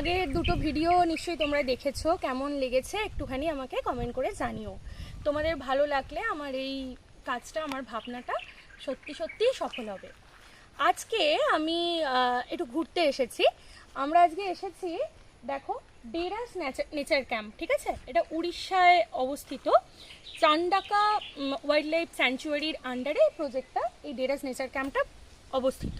আগের দুটো ভিডিও নিশ্চয়ই তোমরা দেখেছ। কেমন লেগেছে একটুখানি আমাকে কমেন্ট করে জানিও। তোমাদের ভালো লাগলে আমার এই কাজটা, আমার ভাবনাটা সত্যি সত্যি সফল হবে। আজকে আমি একটু ঘুরতে এসেছি। আমরা আজকে এসেছি, দেখো ডেরাস নেচার ক্যাম্প ঠিক আছে? এটা উড়িষ্যায় অবস্থিত। চান্ডাকা ওয়াইল্ড লাইফ স্যাংচুয়ারির আন্ডারে এই প্রজেক্টটা এই ডেরাস নেচার ক্যাম্পটা অবস্থিত।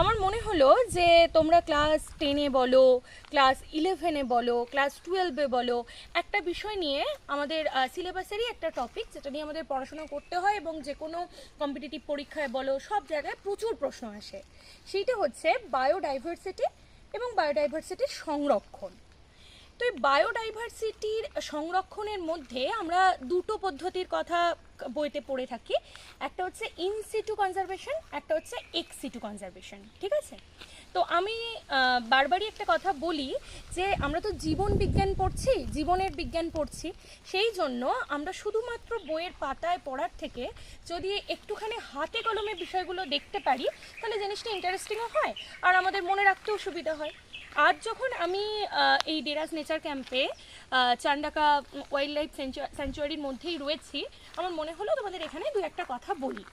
আমার মনে হলো যে তোমরা ক্লাস টেনে বলো ক্লাস ইলেভেনে বলো ক্লাস টুয়েলভে বলো, একটা বিষয় নিয়ে আমাদের সিলেবাসেরই একটা টপিক যেটা নিয়ে আমাদের পড়াশোনা করতে হয় এবং যে কোনো কম্পিটিটিভ পরীক্ষায় বলো, সব জায়গায় প্রচুর প্রশ্ন আসে। সেইটা হচ্ছে বায়োডাইভার্সিটি এবং বায়োডাইভার্সিটির সংরক্ষণ। তো এই বায়োডাইভার্সিটির সংরক্ষণের মধ্যে আমরা দুটো পদ্ধতির কথা বইতে পড়ে থাকি। একটা হচ্ছে ইন সিটু কনজারভেশন, একটা হচ্ছে এক্স সিটু কনজারভেশন, ঠিক আছে? তো আমি বারবারই একটা কথা বলি যে আমরা তো জীবন বিজ্ঞান পড়ছি, জীবনের বিজ্ঞান পড়ছি, সেই জন্য আমরা শুধুমাত্র বইয়ের পাতায় পড়ার থেকে যদি একটুখানি হাতে কলমে বিষয়গুলো দেখতে পারি, তাহলে জিনিসটা ইন্টারেস্টিংও হয় আর আমাদের মনে রাখতেও সুবিধা হয়। আজ যখন আমি এই ডেরাস নেচার ক্যাম্পে চান্ডাকা ওয়াইল্ড লাইফ স্যাংচুয়ারির মধ্যেই রয়েছি, আমার মনে হলো তোমাদের এখানে দু একটা কথা বলি।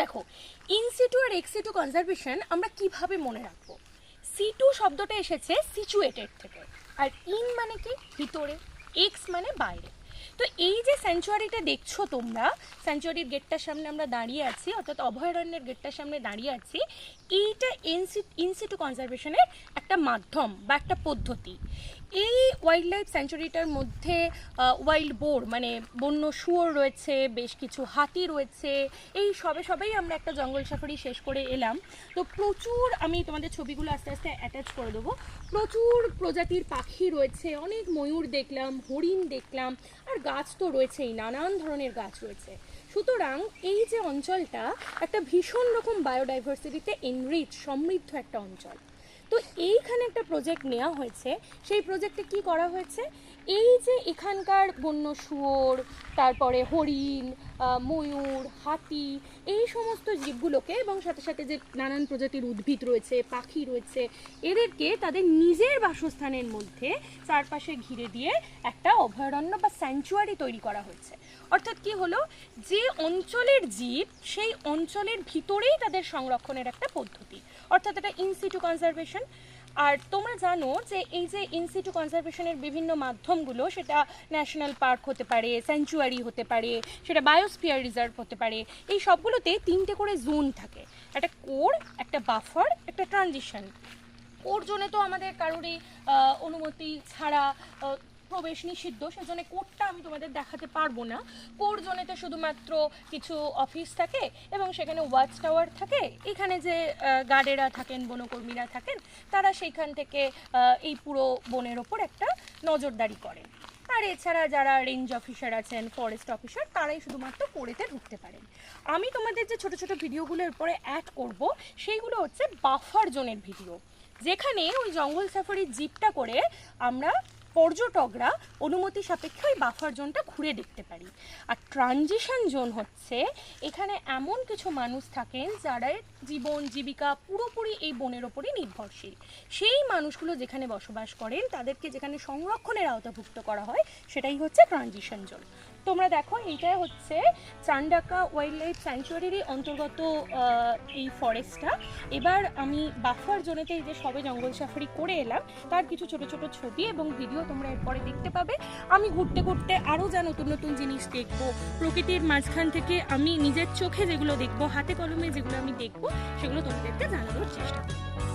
দেখো ইনসিটু আর এক্সিটু কনজারভেশন আমরা কীভাবে মনে রাখব? সিটু শব্দটা এসেছে সিচুয়েটেড থেকে। আর ইন মানে কি? ভিতরে এক্স মানে বাইরে। তো এই যে স্যাংচুয়ারিটা দেখছ তোমরা স্যাংচুয়ারির গেটটার সামনে আমরা দাঁড়িয়ে আছি, অর্থাৎ অভয়ারণ্যের গেটটার সামনে দাঁড়িয়ে আছি, এইটা ইনসি ইনসিটু কনজারভেশনের একটা মাধ্যম বা একটা পদ্ধতি। এই ওয়াইল্ড লাইফ স্যাংচুয়ারিটার মধ্যে ওয়াইল্ড বোর মানে বন্য শুয়োর রয়েছে, বেশ কিছু হাতি রয়েছে, এই সবে সবেই আমরা একটা জঙ্গল সাফারি শেষ করে এলাম। তো প্রচুর আমি তোমাদের ছবিগুলো আস্তে আস্তে অ্যাটাচ করে দেবো। প্রচুর প্রজাতির পাখি রয়েছে, অনেক ময়ূর দেখলাম, হরিণ দেখলাম, আর গাছ তো রয়েছেই, নানান ধরনের গাছ রয়েছে। সুতরাং এই যে অঞ্চলটা একটা ভীষণ রকম বায়োডাইভার্সিটিতে এনরিচ সমৃদ্ধ একটা অঞ্চল। তো এইখানে একটা প্রজেক্ট নেওয়া হয়েছে। সেই প্রজেক্টে কি করা হয়েছে? এই যে এখানকার বন্য শুয়োর, তারপরে হরিণ ময়ূর, হাতি, এই সমস্ত জীবগুলোকে এবং সাথে সাথে যে নানান প্রজাতির উদ্ভিদ রয়েছে, পাখি রয়েছে, এদেরকে তাদের নিজের বাসস্থানের মধ্যে চারপাশে ঘিরে দিয়ে একটা অভয়ারণ্য বা স্যাংচুয়ারি তৈরি করা হয়েছে। অর্থাৎ কি হলো? যে অঞ্চলের জীব, সেই অঞ্চলের ভিতরেই তাদের সংরক্ষণের একটা পদ্ধতি। অর্থাৎ এটা ইনসিটু কনজারভেশন আর তোমরা জানো যে এই যে ইনসিটু কনজারভেশনের বিভিন্ন মাধ্যমগুলো, সেটা ন্যাশনাল পার্ক হতে পারে স্যাংচুয়ারি হতে পারে, সেটা বায়োস্ফিয়ার রিজার্ভ হতে পারে, এই সবগুলোতে তিনটে করে জোন থাকে। একটা কোর একটা বাফার একটা ট্রানজিশন ওর জন্য তো আমাদের কারোরই অনুমতি ছাড়া প্রবেশ নিষিদ্ধ, সেজন্য কোর্টটা আমি তোমাদের দেখাতে পারব না। কোর জোনেতে শুধুমাত্র কিছু অফিস থাকে এবং সেখানে ওয়াচ টাওয়ার থাকে। এখানে যে গার্ডেরা থাকেন, বনকর্মীরা থাকেন, তারা সেইখান থেকে এই পুরো বনের ওপর একটা নজরদারি করেন। আর এছাড়া যারা রেঞ্জ অফিসার আছেন ফরেস্ট অফিসার তারাই শুধুমাত্র কোরেতে ঢুকতে পারেন। আমি তোমাদের যে ছোট ছোট ভিডিওগুলোর উপরে অ্যাড করব, সেইগুলো হচ্ছে বাফার জোনের ভিডিও। যেখানে ওই জঙ্গল সাফারির জিপটা করে আমরা পর্যটকরা অনুমতি সাপেক্ষে ওই বাফার জোনটা ঘুরে দেখতে পারি। আর ট্রানজিশন জোন হচ্ছে, এখানে এমন কিছু মানুষ থাকেন যারা জীবন, জীবিকা পুরোপুরি এই বনের ওপরই নির্ভরশীল। সেই মানুষগুলো যেখানে বসবাস করেন, তাদেরকে যেখানে সংরক্ষণের আওতাভুক্ত করা হয়, সেটাই হচ্ছে ট্রানজিশন জোন তোমরা দেখো, এইটা হচ্ছে চান্ডাকা ওয়াইল্ড লাইফ স্যাংচুয়ারিরই অন্তর্গত এই ফরেস্টটা। এবার আমি বাফার জোনেতে যে সবে জঙ্গল সাফারি করে এলাম, তার কিছু ছোট ছোট ছবি এবং ভিডিও তোমরা এরপরে দেখতে পাবে। আমি ঘুরতে ঘুরতে আরও যা নতুন নতুন জিনিস দেখব, প্রকৃতির মাঝখান থেকে আমি নিজের চোখে যেগুলো দেখব, হাতে কলমে যেগুলো আমি দেখব, সেগুলো তোমাদেরকে জানানোর চেষ্টা করব।